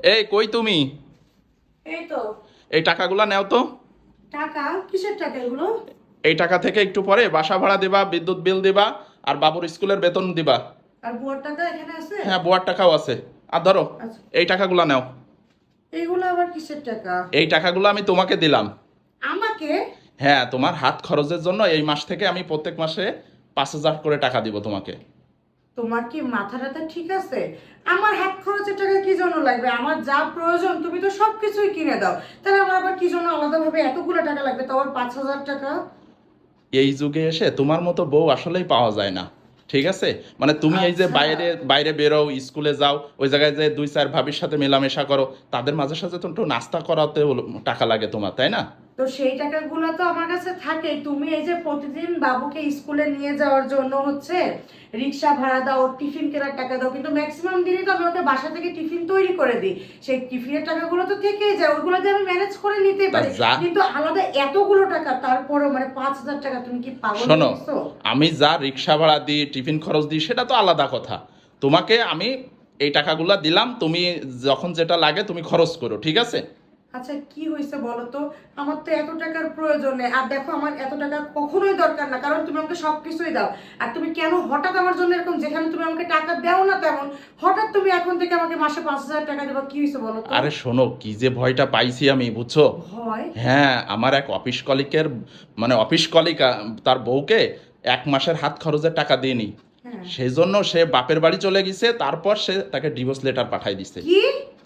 এই কই তুমি? এই তো। এই টাকাগুলো নেও তো। টাকা? কিসের টাকা এগুলো? এই টাকা থেকে একটু পরে বাসা ভাড়া দিবা বিদ্যুৎ বিল দিবা আর বাবুর স্কুলের বেতন দিবা। আর বুয়ার টাকা এখানে আছে? হ্যাঁ বুয়ার টাকাও আছে। আর ধরো আচ্ছা। এই টাকাগুলো নাও। এইগুলো আবার কিসের টাকা? এই টাকাগুলো আমি তোমাকে দিলাম। আমাকে? হ্যাঁ তোমার হাত খরচের জন্য এই মাস থেকে আমি প্রত্যেক মাসে পাঁচ হাজার করে টাকা দিব তোমাকে। তোমার কি মাথা টাথা ঠিক আছে? আমার হাত খরচের টাকা কি জন্য লাগবে? আমার যা প্রয়োজন তুমি তো সব কিছুই কিনে দাও। তাহলে আমার আবার কি জন্য আলাদাভাবে এতগুলো টাকা লাগবে? তো আবার পাঁচ হাজার টাকা? এই যুগে এসে তোমার মতো বউ আসলেই পাওয়া যায় না। ঠিক আছে? মানে তুমি এই যে আচ্ছা। বাইরে বাইরে বেরো স্কুলে যাও ওই জায়গায় যে দুই চার ভাবির সাথে মেলামেশা করো তাদের মাঝে সাথে তো নাস্তা করাতে টাকা লাগে তোমার তাই না? তো সেই টাকাগুলো তো আমার কাছে থাকে তুমি এই যে প্রতিদিন বাবুকে স্কুলে নিয়ে যাওয়ার জন্য হচ্ছে রিক্সা ভাড়া দাও টিফিন কেনার টাকা দাও কিন্তু ম্যাক্সিমাম দিনই তো আমি ওকে বাসা থেকে টিফিন তৈরি করে দিই। সেই টিফিনের টাকাগুলো তো থেকেই যায় ওইগুলো দিয়ে আমি ম্যানেজ করে নিতে পারি। কিন্তু আলাদা এতগুলো টাকা তারপরেও মানে পাঁচ হাজার টাকা তুমি কি পাগল শোনো আমি যা রিক্সা ভাড়া দিই টিফিন খরচ দিই সেটা তো আলাদা কথা। তোমাকে আমি এই টাকাগুলো দিলাম তুমি যখন যেটা লাগে তুমি খরচ করো ঠিক আছে? আচ্ছা কি হয়েছে বলো তো? আমার তো এত টাকার প্রয়োজন নেই। আর দেখো আমার এত টাকা কখনোই দরকার না কারণ তুমি আমাকে সব কিছুই দাও। আর তুমি কেন হঠাৎ আমার জন্য এরকম যেখানে তুমি আমাকে টাকা দাও না তেমন হঠাৎ তুমি এখন থেকে আমাকে মাসে পাঁচ হাজার টাকা দেবো কি হয়েছে বলো তো? আরে শোনো কি যে ভয়টা পাইছি আমি বুঝছ? ভয়? হ্যাঁ আমার এক অফিস কলিকের মানে অফিস কলিক তার বউকে এক মাসের হাত খরচের টাকা দিইনি হ্যাঁ। সেই জন্য সে বাপের বাড়ি চলে গেছে তারপর সে তাকে ডিভোর্স লেটার পাঠাই দিছে। কি?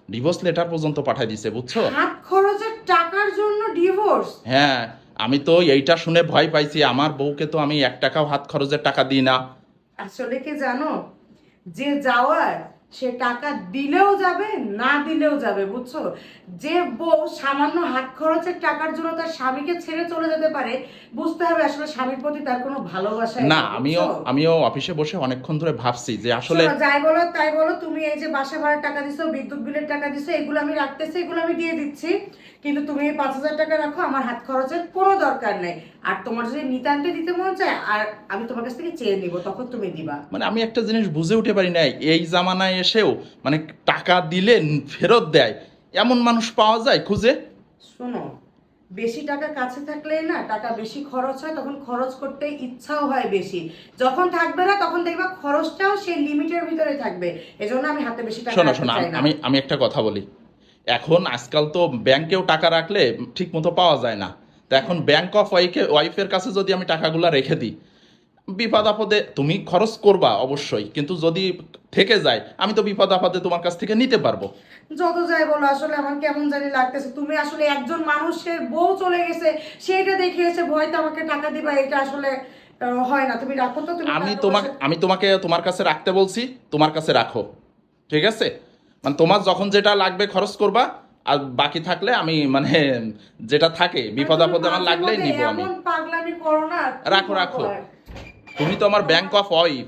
ডিভোর্স লেটার পর্যন্ত পাঠিয়ে দিছে বুঝছ? হাত খরচের টাকার জন্য ডিভোর্স হ্যাঁ আমি তো এইটা শুনে ভয় পাইছি আমার বউকে তো আমি এক টাকাও হাত খরচের টাকা দিই না। আসলে কি জানো? যে যাওয়ার সে টাকা দিলেও যাবে না দিলেও যাবে বুঝছ? যে বউ সামান্য হাত খরচের টাকার জন্য তার স্বামীকে ছেড়ে চলে যেতে পারে বুঝতে হবে আসলে স্বামীর প্রতি তার কোনো ভালোবাসা না আমিও আমিও অফিসে বসে অনেকক্ষণ ধরে ভাবছি যে আসলে যাই বলো তাই বলো তুমি এই যে বাসা ভাড়ার টাকা দিছো বিদ্যুৎ বিলের টাকা দিছো এগুলো আমি রাখতেছি এগুলো আমি দিয়ে দিচ্ছি। কিন্তু তুমি এই পাঁচ হাজার টাকা রাখো আমার হাত খরচের কোনো দরকার নেই। আর তোমার যদি নিতান্তে দিতে মন চায় আর আমি তোমার কাছ থেকে চেয়ে নিব তখন তুমি দিবা। মানে আমি একটা জিনিস বুঝে উঠে পারি না এই জামানায় এসেও মানে টাকা দিলে ফেরত দেয় এমন মানুষ পাওয়া যায় খুঁজে? শোনো বেশি টাকা কাছে থাকলে না টাকা বেশি খরচ হয় তখন খরচ করতে ইচ্ছাও হয় বেশি। যখন থাকবে না তখন দেখবা খরচটাও সেই লিমিটের ভিতরে থাকবে। এজন্য আমি হাতে বেশি টাকা শোনো শোনো আমি- আমি একটা কথা বলি। এখন আজকাল তো ব্যাংকেও টাকা রাখলে ঠিক মতো পাওয়া যায় না। তো এখন ব্যাংক অফ ওয়াইফে ওয়াইফের কাছে যদি আমি টাকাগুলো রেখে দিই বিপদ আপদে তুমি খরচ করবা অবশ্যই কিন্তু যদি থেকে যায় আমি তো বিপদ আপদে তোমার কাছ থেকে নিতে পারব। যত যাই বলো আসলে আমার কেমন জানি লাগতেছে। তুমি আসলে একজন মানুষের বউ চলে গেছে সেইটা দেখিয়েছে ভয় তো আমাকে টাকা দিবা এটা আসলে হয় না। তুমি রাখো তো তুমি আমি তোমাকে আমি তোমাকে তোমার কাছে রাখতে বলছি তোমার কাছে রাখো। ঠিক আছে? মানে তোমার যখন যেটা লাগবে খরচ করবা আর বাকি থাকলে আমি মানে যেটা থাকে বিপদ তুমি আপদে আমার লাগলেই নিব আমি। পাগলামি করো না রাখো, রাখো। তুমি তো আমার ব্যাংক অফ ওয়াইফ